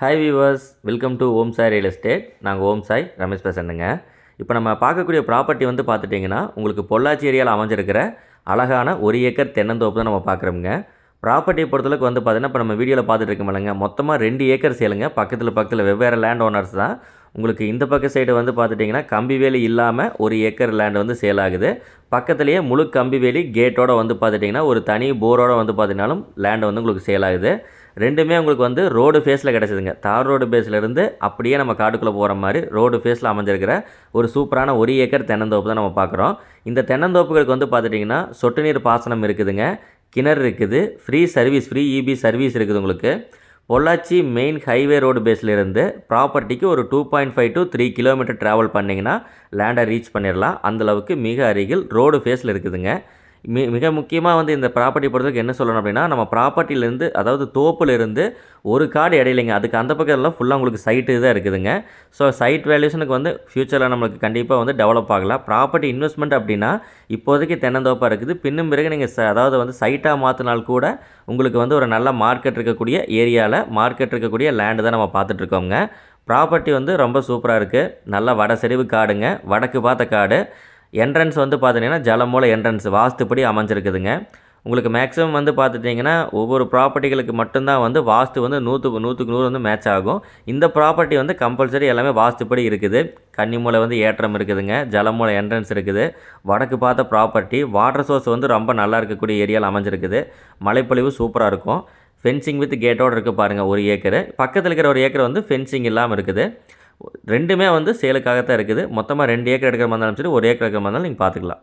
Hi viewers welcome to Om Sai real estate நாங்கள் ஓம் சாய் ரமேஷ் பேசணுங்க இப்போ நம்ம பார்க்கக்கூடிய ப்ராப்பர்ட்டி வந்து பார்த்துட்டிங்கன்னா உங்களுக்கு பொள்ளாச்சி ஏரியாவில் அமைஞ்சிருக்கிற அழகான ஒரு ஏக்கர் தென்னந்தோப்பு தான் நம்ம பார்க்குறோமுங்க. ப்ராப்பர்ட்டியை பொறுத்தளவுக்கு வந்து பார்த்தீங்கன்னா இப்போ நம்ம வீடியோவில் பார்த்துட்டு இருக்கோம் மொத்தமாக ரெண்டு ஏக்கர் சேலுங்க. பக்கத்தில் பக்கத்தில் வெவ்வேறு லேண்ட் ஓனர்ஸ் தான். உங்களுக்கு இந்த பக்க சைடு வந்து பார்த்துட்டிங்கன்னா கம்பி வேலி இல்லாமல் ஒரு ஏக்கர் லேண்ட் வந்து சேல் ஆகுது. பக்கத்துலேயே முழு கம்பி வேலி கேட்டோட வந்து பார்த்துட்டிங்கன்னா ஒரு தனி போரோட வந்து பார்த்தீங்கன்னாலும் லேண்ட் வந்து உங்களுக்கு சேல் ஆகுது. ரெண்டுமே உங்களுக்கு வந்து ரோடு ஃபேஸில் கிடச்சிதுங்க. தார் ரோடு பேஸ்லேருந்து அப்படியே நம்ம காட்டுக்குள்ளே போகிற மாதிரி ரோடு ஃபேஸில் அமைஞ்சிருக்கிற ஒரு சூப்பரான ஒரு ஏக்கர் தென்னந்தோப்பு தான் நம்ம பார்க்குறோம். இந்த தென்னந்தோப்புகளுக்கு வந்து பார்த்துட்டிங்கன்னா சொட்டு நீர் பாசனம் இருக்குதுங்க. கிணறு இருக்குது. Free service free EB service இருக்குது உங்களுக்கு. பொள்ளாச்சி மெயின் ஹைவே ரோடு பேஸ்லேருந்து ப்ராப்பர்ட்டிக்கு ஒரு two point five to three kilometre travel பண்ணிங்கன்னா லேண்டை ரீச் பண்ணிடலாம். அந்தளவுக்கு மிக அருகில் ரோடு ஃபேஸில் இருக்குதுங்க. மி மிக முக்கியமாக வந்து இந்த ப்ராப்பர்ட்டி பொறுத்தவரைக்கும் என்ன சொல்லணும் அப்படின்னா நம்ம ப்ராப்பர்ட்டிலேருந்து அதாவது தோப்புலேருந்து ஒரு காடு இடையிலைங்க. அதுக்கு அந்த பக்கம்லாம் ஃபுல்லாக உங்களுக்கு சைட்டு தான் இருக்குதுங்க. ஸோ சைட் வேல்யூஷனுக்கு வந்து ஃப்யூச்சரில் நம்மளுக்கு கண்டிப்பாக வந்து டெவலப் ஆகலாம். ப்ராப்பர்ட்டி இன்வெஸ்ட்மெண்ட் அப்படின்னா இப்போதைக்கு தென்னந்தோப்பாக இருக்குது. பின்னும் பிறகு நீங்கள் ச அதாவது வந்து சைட்டாக மாற்றினால் கூட உங்களுக்கு வந்து ஒரு நல்ல மார்க்கெட் இருக்கக்கூடிய ஏரியாவில் மார்க்கெட் இருக்கக்கூடிய லேண்டு தான் நம்ம பார்த்துட்ருக்கோங்க ப்ராப்பர்ட்டி வந்து ரொம்ப சூப்பராக இருக்குது நல்ல வட செறிவு காடுங்க. வடக்கு பார்த்த காடு. என்ட்ரன்ஸ் வந்து பார்த்தீங்கன்னா ஜலமூல என்ட்ரன்ஸ் வாஸ்துப்படி அமைஞ்சிருக்குதுங்க. உங்களுக்கு மேக்ஸிமம் வந்து பார்த்துட்டிங்கன்னா ஒவ்வொரு ப்ராப்பர்ட்டிகளுக்கு மட்டும்தான் வந்து வாஸ்து வந்து நூற்றுக்கு நூற்றுக்கு நூறு வந்து மேட்ச் ஆகும். இந்த ப்ராப்பர்ட்டி வந்து கம்பல்சரி எல்லாமே வாஸ்துப்படி இருக்குது. கன்னிமூலை வந்து ஏற்றம் இருக்குதுங்க. ஜலமூலை என்ட்ரன்ஸ் இருக்குது. வடக்கு பார்த்த ப்ராப்பர்ட்டி வாட்டர் சோர்ஸ் வந்து ரொம்ப நல்லா இருக்கக்கூடிய ஏரியாவில் அமைஞ்சிருக்குது. மழைப்பொழிவு சூப்பராக இருக்கும். ஃபென்சிங் வித் கேட்டோடு இருக்குது பாருங்கள் ஒரு ஏக்கரு பக்கத்தில் இருக்கிற ஒரு ஏக்கர் வந்து ஃபென்சிங் இல்லாமல் இருக்குது. ரெண்டுமே வந்து சேலுக்காகத்தான் இருக்குது. மொத்தமாக ரெண்டு ஏக்கர் எடுக்கிற மாதிரி இருந்தாலும் சரி ஒரு ஏக்கர் எடுக்கிற மாதிரி இருந்தாலும் நீங்கள் பார்த்துக்கலாம்.